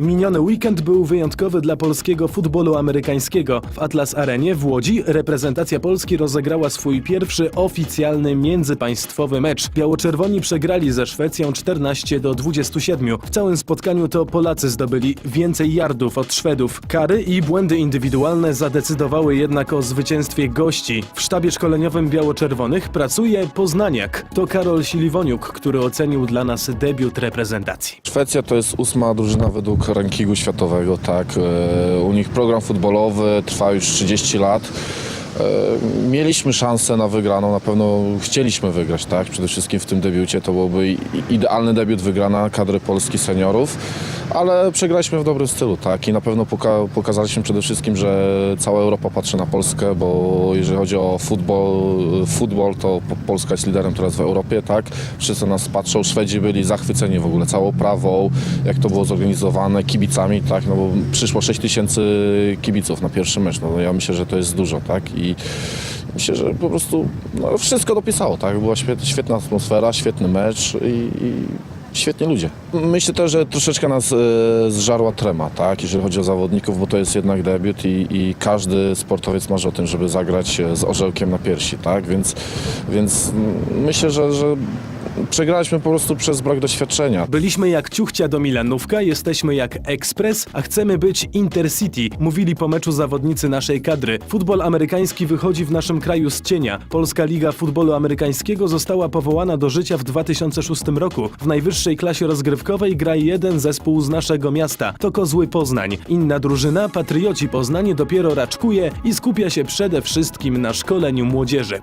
Miniony weekend był wyjątkowy dla polskiego futbolu amerykańskiego. W Atlas Arenie w Łodzi reprezentacja Polski rozegrała swój pierwszy oficjalny międzypaństwowy mecz. Biało-czerwoni przegrali ze Szwecją 14 do 27. W całym spotkaniu to Polacy zdobyli więcej yardów od Szwedów. Kary i błędy indywidualne zadecydowały jednak o zwycięstwie gości. W sztabie szkoleniowym biało-czerwonych pracuje Poznaniak. To Karol Siliwoniuk, który ocenił dla nas debiut reprezentacji. Szwecja to jest ósma drużyna według rankingu światowego, tak. E, U nich program futbolowy trwa już 30 lat. E, Mieliśmy szansę na wygraną, na pewno chcieliśmy wygrać, tak? Przede wszystkim w tym debiucie to byłby idealny debiut wygrana kadry Polski seniorów, ale przegraliśmy w dobrym stylu, tak? I na pewno poka- pokazaliśmy przede wszystkim, że cała Europa patrzy na Polskę, bo jeżeli chodzi o futbol, futbol to po- Polska jest liderem teraz w Europie, tak? Wszyscy nas patrzą, Szwedzi byli zachwyceni w ogóle całą prawą, jak to było zorganizowane, kibicami, tak? No bo przyszło 6 tysięcy kibiców na pierwszy mecz, no ja myślę, że to jest dużo, tak? I myślę, że po prostu no, wszystko dopisało, tak? Była świetna, atmosfera, świetny mecz i, i świetni ludzie. Myślę też, że troszeczkę nas e, zżarła trema, tak? Jeżeli chodzi o zawodników, bo to jest jednak debiut i, i każdy sportowiec marzy o tym, żeby zagrać e, z orzełkiem na piersi, tak? Więc, więc myślę, że, że przegraliśmy po prostu przez brak doświadczenia. Byliśmy jak ciuchcia do Milanówka, jesteśmy jak Express, a chcemy być Intercity, mówili po meczu zawodnicy naszej kadry. Futbol amerykański wychodzi w naszym kraju z cienia. Polska Liga Futbolu Amerykańskiego została powołana do życia w 2006 roku. W najwyższej klasie rozgrywkowej gra jeden zespół z naszego miasta. To Kozły Poznań. Inna drużyna, Patrioci Poznań, dopiero raczkuje i skupia się przede wszystkim na szkoleniu młodzieży.